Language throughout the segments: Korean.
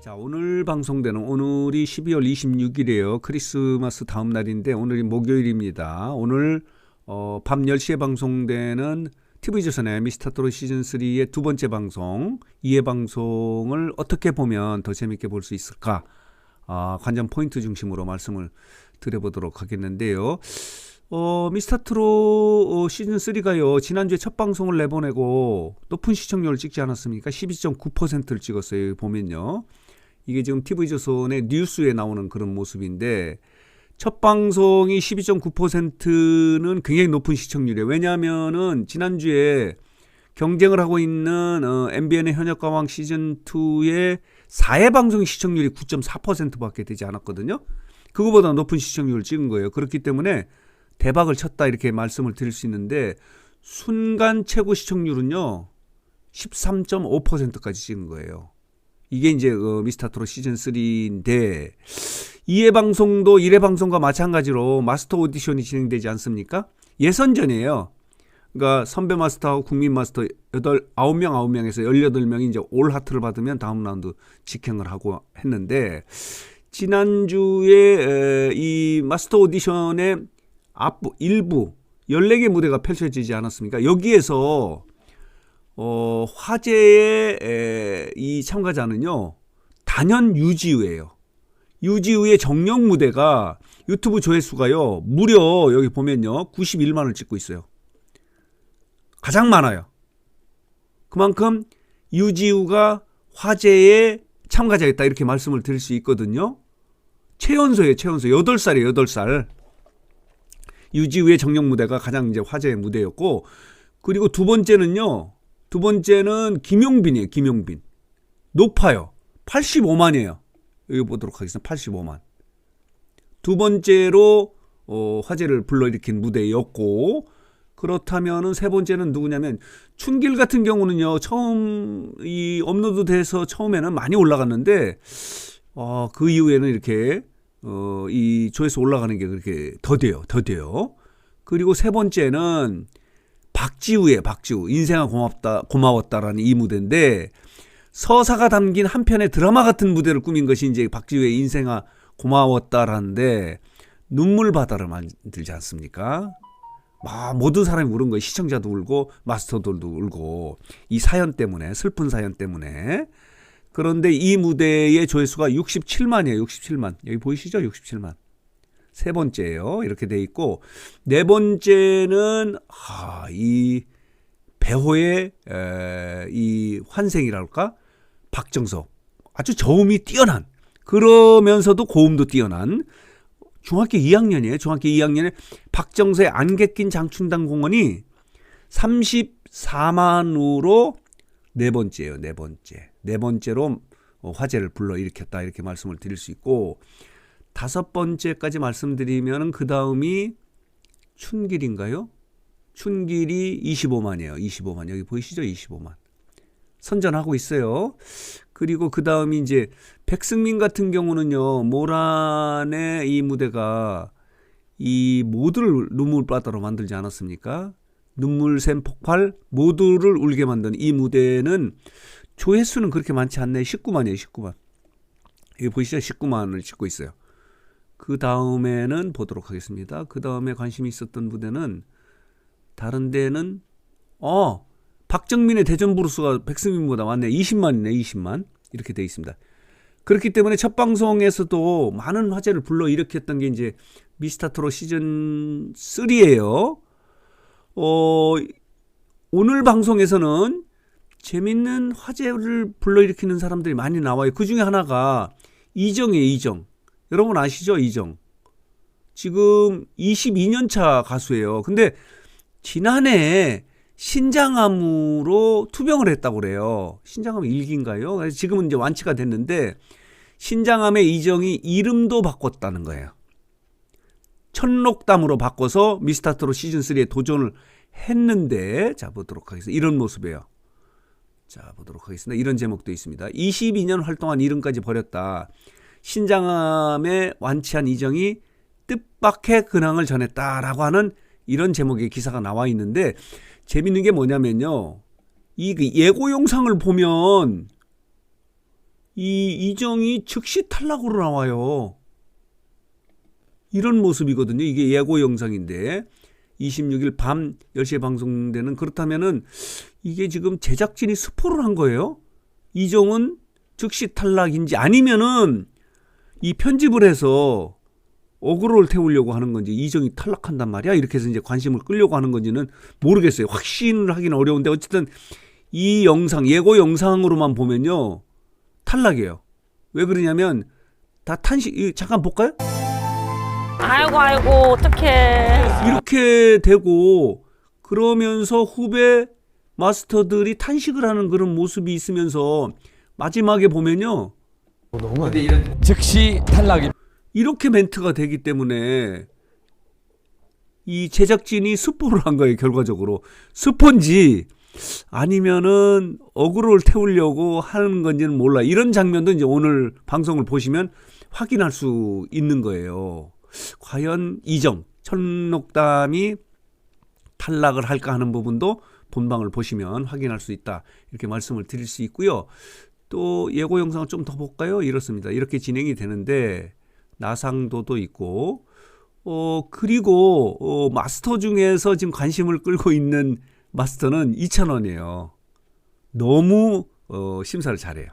자, 오늘 방송되는 오늘이 12월 26일이에요. 크리스마스 다음 날인데 오늘이 목요일입니다. 오늘 어, 밤 10시에 방송되는 TV조선의 미스터트롯 시즌 3의 두 번째 방송, 2회 방송을 어떻게 보면 더 재밌게 볼 수 있을까? 아, 관전 포인트 중심으로 말씀을 드려보도록 하겠는데요. 어, 미스터트롯 어, 시즌 3가요. 지난주에 첫 방송을 내보내고 높은 시청률을 찍지 않았습니까? 12.9%를 찍었어요. 보면요. 이게 지금 TV조선의 뉴스에 나오는 그런 모습인데 첫 방송이 12.9%는 굉장히 높은 시청률이에요. 왜냐하면은 지난주에 경쟁을 하고 있는 어, MBN의 현역가왕 시즌 2의 4회 방송 시청률이 9.4%밖에 되지 않았거든요. 그거보다 높은 시청률을 찍은 거예요. 그렇기 때문에 대박을 쳤다 이렇게 말씀을 드릴 수 있는데 순간 최고 시청률은요 13.5%까지 찍은 거예요. 이게 이제 어, 미스터트롯 시즌 3인데 2회 방송도 1회 방송과 마찬가지로 마스터 오디션이 진행되지 않습니까? 예선전이에요. 그러니까 선배 마스터하고 국민 마스터 8, 9명 9명에서 18명이 이제 올 하트를 받으면 다음 라운드 직행을 하고 했는데 지난주에 에, 이 마스터 오디션의 앞부 일부 14개 무대가 펼쳐지지 않았습니까? 여기에서 어, 화제의 에, 이 참가자는요. 단연 유지우예요. 유지우의 정령 무대가 유튜브 조회수가요. 무려 여기 보면요. 91만 을 찍고 있어요. 가장 많아요. 그만큼 유지우가 화제의 참가자였다 이렇게 말씀을 드릴 수 있거든요. 최연소예요. 최연소. 8살이에요. 8살. 유지우의 정령 무대가 가장 이제 화제의 무대였고 그리고 두 번째는요. 두 번째는 김용빈이에요. 김용빈. 높아요. 85만이에요. 여기 보도록 하겠습니다. 85만. 두 번째로 어, 화제를 불러일으킨 무대였고 그렇다면은 세 번째는 누구냐면 춘길 같은 경우는요. 처음 이 업로드돼서 처음에는 많이 올라갔는데 어, 그 이후에는 이렇게 어, 이 조회수 올라가는 게 그렇게 더뎌요. 더뎌요. 그리고 세 번째는 박지우의 박지우 인생아 고맙다 고마웠다라는 이 무대인데 서사가 담긴 한 편의 드라마 같은 무대를 꾸민 것이 이제 박지우의 인생아 고마웠다라는데 눈물 바다를 만들지 않습니까? 막 모든 사람이 울은 거예요. 시청자도 울고 마스터들도 울고 이 사연 때문에 슬픈 사연 때문에 그런데 이 무대의 조회수가 67만이에요. 67만 여기 보이시죠? 67만. 세 번째예요. 이렇게 돼 있고 네 번째는 아, 이 배호의 에, 이 환생이랄까 박정석 아주 저음이 뛰어난 그러면서도 고음도 뛰어난 중학교 2학년이에요. 중학교 2학년에 박정서의 안개 낀 장충당 공원이 34만으로 네 번째예요. 네 번째. 네 번째로 어, 화제를 불러 일으켰다 이렇게 말씀을 드릴 수 있고 다섯 번째까지 말씀드리면 그 다음이 춘길인가요? 춘길이 25만이에요. 25만. 여기 보이시죠? 25만. 선전하고 있어요. 그리고 그 다음이 이제 백승민 같은 경우는요, 모란의 이 무대가 이 모두를 눈물 바다로 만들지 않았습니까? 눈물샘 폭발, 모두를 울게 만든 이 무대는 조회수는 그렇게 많지 않네. 19만이에요, 19만. 여기 보이시죠? 19만을 찍고 있어요. 그 다음에는 보도록 하겠습니다. 그 다음에 관심이 있었던 무대는 다른 데는 어 박정민의 대전 브루스가 백승민보다 많네. 20만이네, 20만 이렇게 돼 있습니다. 그렇기 때문에 첫 방송에서도 많은 화제를 불러 일으켰던 게 이제 미스터트롯 시즌 3예요. 어 오늘 방송에서는 재밌는 화제를 불러일으키는 사람들이 많이 나와요. 그 중에 하나가 이정이에요, 이정. 여러분 아시죠? 이정. 지금 22년 차 가수예요. 근데 지난해 신장암으로 투병을 했다고 그래요. 신장암 일기인가요? 지금은 이제 완치가 됐는데 신장암의 이정이 이름도 바꿨다는 거예요. 천록담으로 바꿔서 미스터트롯 시즌 3에 도전을 했는데 자 보도록 하겠습니다. 이런 모습이에요. 자 보도록 하겠습니다. 이런 제목도 있습니다. 22년 활동한 이름까지 버렸다. 신장암에 완치한 이정이 뜻밖의 근황을 전했다라고 하는 이런 제목의 기사가 나와 있는데 재밌는 게 뭐냐면요. 이그 예고 영상을 보면 이 이정이 즉시 탈락으로 나와요. 이런 모습이거든요. 이게 예고 영상인데 26일 밤 10시에 방송되는 그렇다면은 이게 지금 제작진이 스포를 한 거예요. 이정은 즉시 탈락인지 아니면은 이 편집을 해서 어그로를 태우려고 하는 건지 이정이 탈락한단 말이야? 이렇게 해서 이제 관심을 끌려고 하는 건지는 모르겠어요. 확신을 하기는 어려운데 어쨌든 이 영상 예고 영상으로만 보면요 탈락이에요. 왜 그러냐면 다 탄식 이- 잠깐 볼까요? 아이고 아이고 어떡해. 이렇게 되고 그러면서 후배 마스터들이 탄식을 하는 그런 모습이 있으면서 마지막에 보면요 즉시 탈락입니다. 이렇게 멘트가 되기 때문에 이 제작진이 스포를 한 거예요, 결과적으로. 스폰지 아니면은 어그로를 태우려고 하는 건지는 몰라. 이런 장면도 이제 오늘 방송을 보시면 확인할 수 있는 거예요. 과연 이정, 천록담이 탈락을 할까 하는 부분도 본방을 보시면 확인할 수 있다. 이렇게 말씀을 드릴 수 있고요. 또 예고 영상을 좀 더 볼까요? 이렇습니다. 이렇게 진행이 되는데 나상도도 있고 어 그리고 어 마스터 중에서 지금 관심을 끌고 있는 마스터는 이찬원이에요. 너무 어 심사를 잘해요.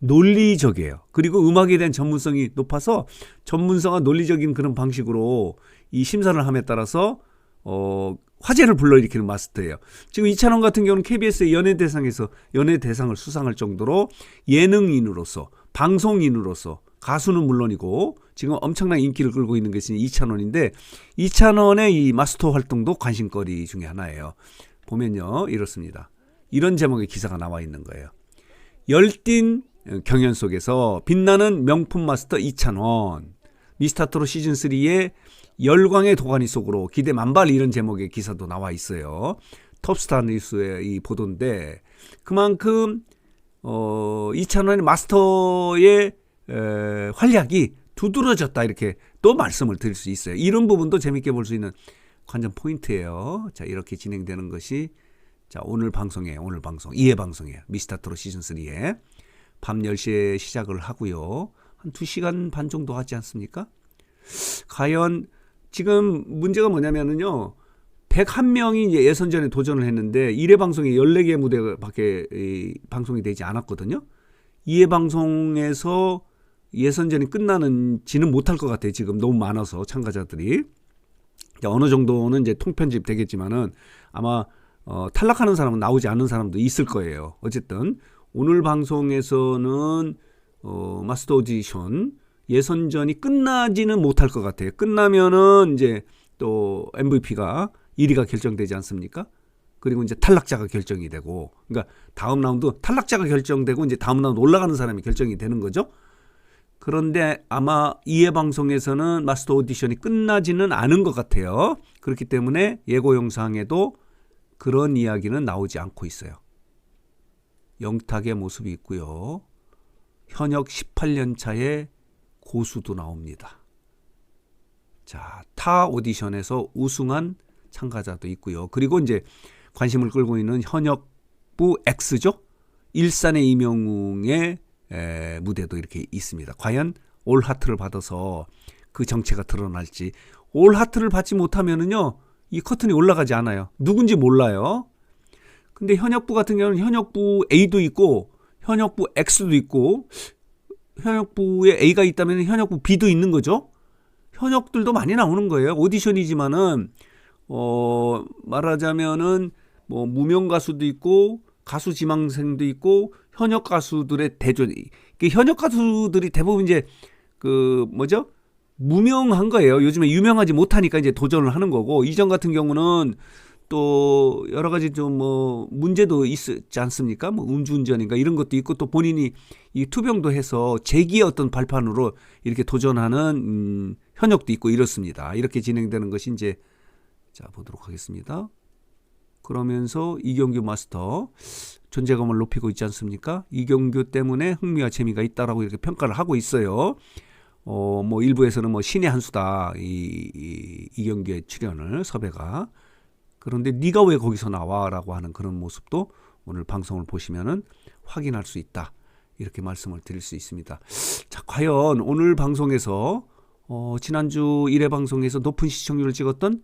논리적이에요. 그리고 음악에 대한 전문성이 높아서 전문성과 논리적인 그런 방식으로 이 심사를 함에 따라서 어 화제를 불러일으키는 마스터예요. 지금 이찬원 같은 경우는 KBS의 연예대상에서 연예대상을 수상할 정도로 예능인으로서 방송인으로서 가수는 물론이고 지금 엄청난 인기를 끌고 있는 것이 이찬원인데 이찬원의 이 마스터 활동도 관심거리 중에 하나예요. 보면요 이렇습니다. 이런 제목의 기사가 나와 있는 거예요. 열띤 경연 속에서 빛나는 명품 마스터 이찬원 미스터트롯 시즌 3의 열광의 도가니 속으로 기대 만발 이런 제목의 기사도 나와 있어요. 톱스타 뉴스의 이 보도인데 그만큼 어 이찬원의 마스터의 에, 활약이 두드러졌다 이렇게 또 말씀을 드릴 수 있어요. 이런 부분도 재밌게 볼 수 있는 관전 포인트예요. 자 이렇게 진행되는 것이 자 오늘 방송에 오늘 방송 이해 방송이에요. 미스터트롯 시즌 3에 밤 10시에 시작을 하고요. 한 2시간 반 정도 하지 않습니까? 과연 지금 문제가 뭐냐면은요. 101명이 이제 예선전에 도전을 했는데 1회 방송에 14개 무대밖에 이, 방송이 되지 않았거든요. 2회 방송에서 예선전이 끝나는 지는 못할 것 같아요. 지금 너무 많아서 참가자들이. 자, 어느 정도는 이제 통편집 되겠지만은 아마 어, 탈락하는 사람은 나오지 않는 사람도 있을 거예요. 어쨌든 오늘 방송에서는 어, 마스터 오디션 예선전이 끝나지는 못할 것 같아요. 끝나면은 이제 또 MVP가 1위가 결정되지 않습니까? 그리고 이제 탈락자가 결정이 되고, 그러니까 다음 라운드 탈락자가 결정되고 이제 다음 라운드 올라가는 사람이 결정이 되는 거죠. 그런데 아마 이해 방송에서는 마스터 오디션이 끝나지는 않은 것 같아요. 그렇기 때문에 예고 영상에도 그런 이야기는 나오지 않고 있어요. 영탁의 모습이 있고요. 현역 18년 차의 고수도 나옵니다. 자, 타 오디션에서 우승한 참가자도 있고요. 그리고 이제 관심을 끌고 있는 현역부 X죠. 일산의 이명웅의 에, 무대도 이렇게 있습니다. 과연 올 하트를 받아서 그 정체가 드러날지 올 하트를 받지 못하면은요 이 커튼이 올라가지 않아요. 누군지 몰라요. 근데 현역부 같은 경우는 현역부 A도 있고 현역부 X도 있고 현역부에 A가 있다면 현역부 B도 있는 거죠. 현역들도 많이 나오는 거예요. 오디션이지만은 어 말하자면은 뭐 무명 가수도 있고 가수 지망생도 있고 현역 가수들의 대전 이게 현역 가수들이 대부분 이제 그 뭐죠? 무명한 거예요. 요즘에 유명하지 못하니까 이제 도전을 하는 거고 이전 같은 경우는 또 여러 가지 좀 뭐 문제도 있지 않습니까? 뭐 음주운전인가 이런 것도 있고 또 본인이 이 투병도 해서 재기의 어떤 발판으로 이렇게 도전하는 음, 현역도 있고 이렇습니다. 이렇게 진행되는 것이 이제 자 보도록 하겠습니다. 그러면서 이경규 마스터 존재감을 높이고 있지 않습니까? 이경규 때문에 흥미와 재미가 있다라고 이렇게 평가를 하고 있어요. 어, 뭐 일부에서는 뭐 신의 한 수다 이, 이 이경규의 출연을 섭외가 그런데 네가 왜 거기서 나와라고 하는 그런 모습도 오늘 방송을 보시면은 확인할 수 있다. 이렇게 말씀을 드릴 수 있습니다. 자, 과연 오늘 방송에서 어, 지난주 1회 방송에서 높은 시청률을 찍었던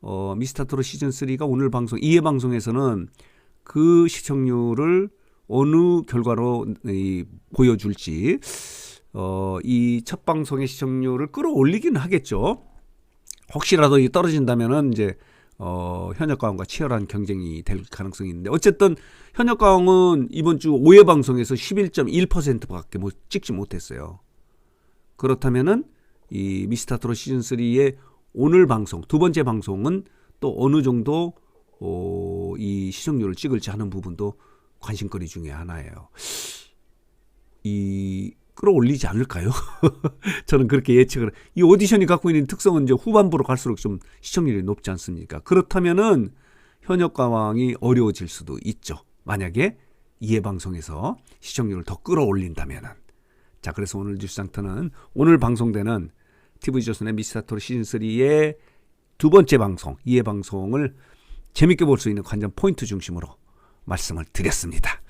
어, 미스터트롯 시즌 3가 오늘 방송 2회 방송에서는 그 시청률을 어느 결과로 이, 보여줄지 어, 이 첫 방송의 시청률을 끌어올리기는 하겠죠. 혹시라도 이 떨어진다면은 이제 어, 현역가왕과 치열한 경쟁이 될 가능성이 있는데 어쨌든 현역가왕은 이번 주 5회 방송에서 11.1%밖에 못 찍지 못했어요. 그렇다면은 이 미스터 트롯 시즌 3의 오늘 방송 두 번째 방송은 또 어느 정도 어, 이 시청률을 찍을지 하는 부분도 관심거리 중에 하나예요. 이 끌어올리지 않을까요? 저는 그렇게 예측을 이 오디션이 갖고 있는 특성은 이제 후반부로 갈수록 좀 시청률이 높지 않습니까? 그렇다면은 현역 가왕이 어려워질 수도 있죠. 만약에 이해 방송에서 시청률을 더 끌어올린다면은 자 그래서 오늘 뉴스상터는 오늘 방송되는 TV조선의 미스터트롯 시즌 3의 두 번째 방송 이해 방송을 재밌게 볼 수 있는 관전 포인트 중심으로 말씀을 드렸습니다.